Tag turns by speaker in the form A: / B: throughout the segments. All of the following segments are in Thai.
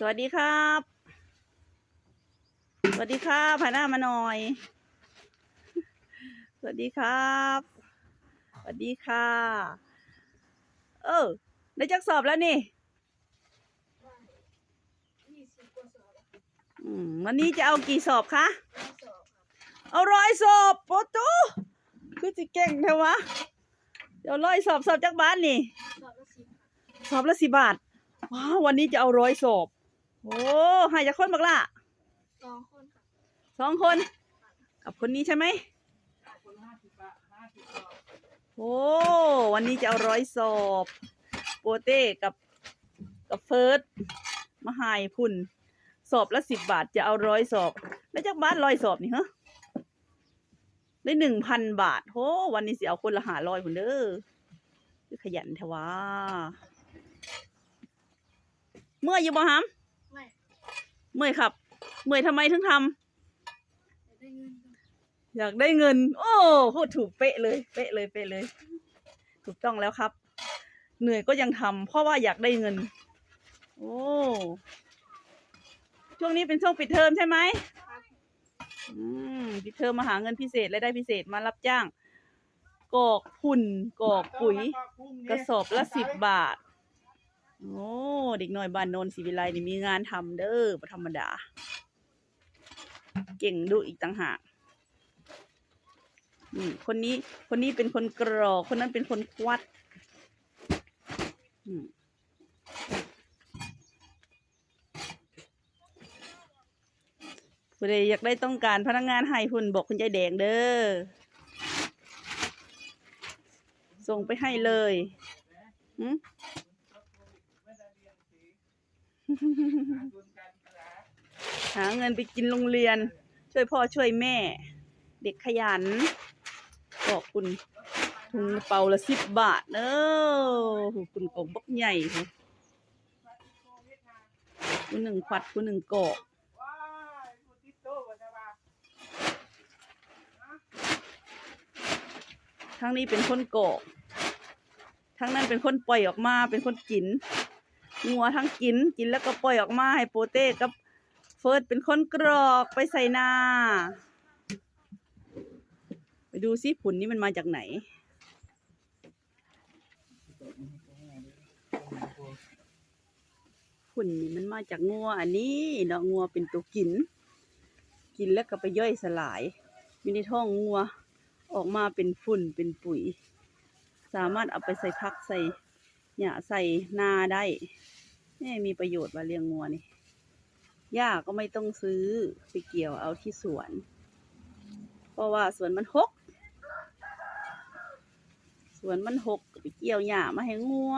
A: สวัสดีครับ สวัสดีครับผ่านหน้ามาหน่อย สวัสดีครับ สวัสดีค่ะ เออได้จักสอบแล้วนี่
B: อื
A: มวันนี้จะเอากี่สอบคะ เอาร้อยสอบโปตูคือจะเก่งเทวะเดี๋ยวร้อยสอบสอบจากบ้านนี่
B: สอบละสิบบ
A: สอบละสิบบาทว้าววันนี้จะเอาร้อยสอบ โอ้ให้จะคนบักละ
B: สองคนครับ
A: สองคนกับคนนี้ใช่ไหมโอ้วันนี้จะเอาร้อยสอบโปเต้กับกับเฟิร์สมาหายพุ่น สอบละสิบบาทจะเอาร้อยสอบ แล้วจากบ้านร้อยสอบนี่ฮะได้หนึ่งพันบาทโหวันนี้สิเอาคนละหาร้อยพุ่นเด้อคือขยันแท้วะเมื่อยอยู่บ่ฮัม
B: ไม่
A: เมื่อยครับ เมื่อยทำไมถึงทำ
B: แต่ได้เงินครับ
A: อยากได้เงิน โอ้พูดถูกเป๊ะเลย เป๊ะเลยเป๊ะเลย ถูกต้องแล้วครับ เหนื่อยก็ยังทำเพราะว่าอยากได้เงิน โอ้ช่วงนี้เป็นช่วงปิดเทอมใช่ไหม
B: ครับ
A: อืมปิดเทอมมาหาเงินพิเศษและได้พิเศษมารับจ้างกอกพุ่นกอกปุ๋ย กระสอบละสิบบาท โอ้เด็กน้อยบ้านโนนศรีวิไลนี่มีงานทำเด้อบ่ธรรมดา เก่งดูอีกต่างหากนี่คนนี้คนนี้เป็นคนกรอกคนนั้นเป็นคนควัดอืมผู้ใดอยากได้ต้องการพนักงานให้หุ่นบอกคุณยายแดงเด้อ ส่งไปให้เลยหึ หาเงินไปกินโรงเรียน ช่วยพ่อช่วยแม่ เด็กขยันขอบคุณถุงเปาละสิบบาทเนอะคุณกบบกใหญ่คุณหนึ่งขวัดคุณหนึ่งกอกทั้งนี้เป็นคนกอกทั้งนั้นเป็นคนปล่อยออกมาเป็นคนกิน งัวทั้งกิน กินแล้วก็ปล่อยออกมาให้โปเต้กับเฟิร์สเป็นคนกรอกไปใส่นาไปดูซิผุนนี้มันมาจากไหน ผุนนี่มันมาจากงัวอันนี้เนาะงัวเป็นตัวกิน กินแล้วก็ไปย่อยสลายอยู่ในท้องงัวออกมาเป็นฝุ่นเป็นปุ๋ย สามารถเอาไปใส่พักใส่หญ้าใส่นาได้ นี่มีประโยชน์ว่าเลี้ยงงัวนี่หญ้าก็ไม่ต้องซื้อไปเกี่ยวเอาที่สวน เพราะว่าสวนมันหก สวนมันหกไปเกี่ยวหญ้ามาให้งัว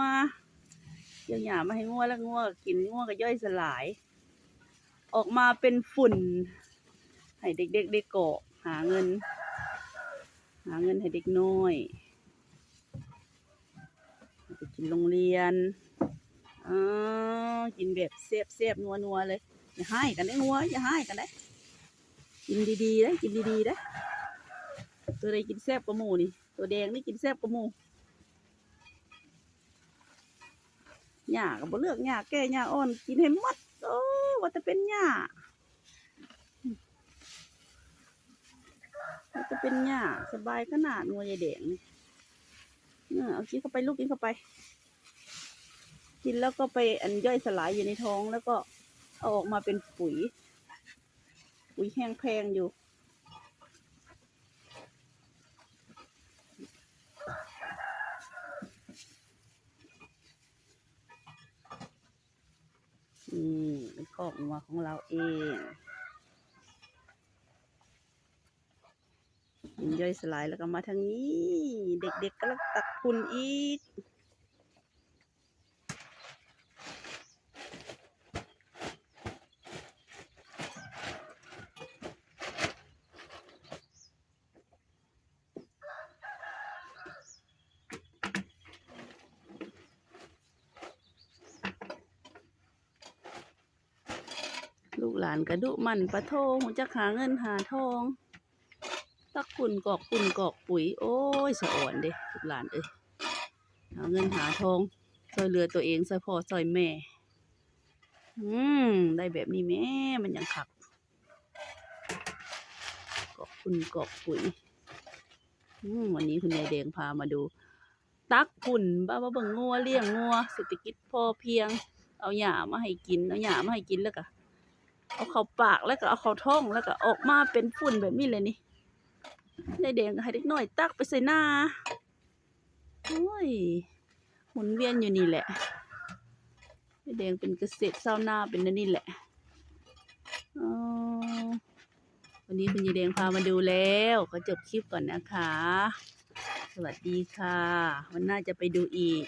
A: เกี่ยวหญ้ามาให้งัวแล้วงัวกินงัวก็ย่อยสลาย ออกมาเป็นฝุ่น ให้เด็กๆได้เกาะหาเงิน หาเงินให้เด็กน้อยไปกินโรงเรียน อ๋อกินแบบเสียบเสียบนัวนัวเลย อย่าให้กันได้งัวอย่าให้กันได้ กินดีๆได้กินดีๆได้ตัวใดกินแซ่บกว่าหมูนี่ ตัวแดงนี่กินแซ่บกว่าหมูหญ้าก็บ่เลือกหญ้าแก่หญ้าอ่อน กินให้หมดโอ้ว่าจะเป็นหญ้าว่าจะเป็นหญ้าสบายขนาดงัวยายแดงนี่เออเอากินเข้าไปลูกกินเข้าไป กินแล้วก็ไปอันย่อยสลายอยู่ในท้อง แล้วก็เอาออกมาเป็นปุ๋ย ปุ๋ยแห้งแพงอยู่ นี่เป็นคอกงัวของเราเองกินย่อยสลายแล้วก็มาทางนี้ เด็กๆก็ลังตักคุณอีก หลานกระดุมันปะโทหูจะหาเงินหาทองตักคุณกอกคุณกอกปุ๋ย โอ้ยสะอ่อนเด้ลูกหลานเอ้ยหาเงินหาทองซอยเรือตัวเองซอยพ่อซอยแม่ อืมได้แบบนี้แม่มันยังขักกอบคุณกอบปุ๋ยอืมวันนี้คุณยายแดงพามาดู ตักฝุ่นบ้าบ้าเบิ่งงัวเลี้ยงงัวเศรษฐกิจพอเพียง เอาหญ้ามาให้กินเอาหญ้ามาให้กินแล้วก็ เอาเข้าปากแล้วก็เอาเข้าท้องแล้วก็ออกมาเป็นฝุ่นแบบนี้เลยนี่ยายแดงก็ให้เด็กน้อยตักไปใส่หน้าโอ้ยหมุนเวียนอยู่นี่แหละยายแดงเป็นเกษตรเศร้าวนาเป็นนั่นนี่แหละอ๋อวันนี้คุณยายแดงพามาดูแล้วก็จบคลิปก่อนนะคะ สวัสดีค่ะ วันหน้าจะไปดูอีก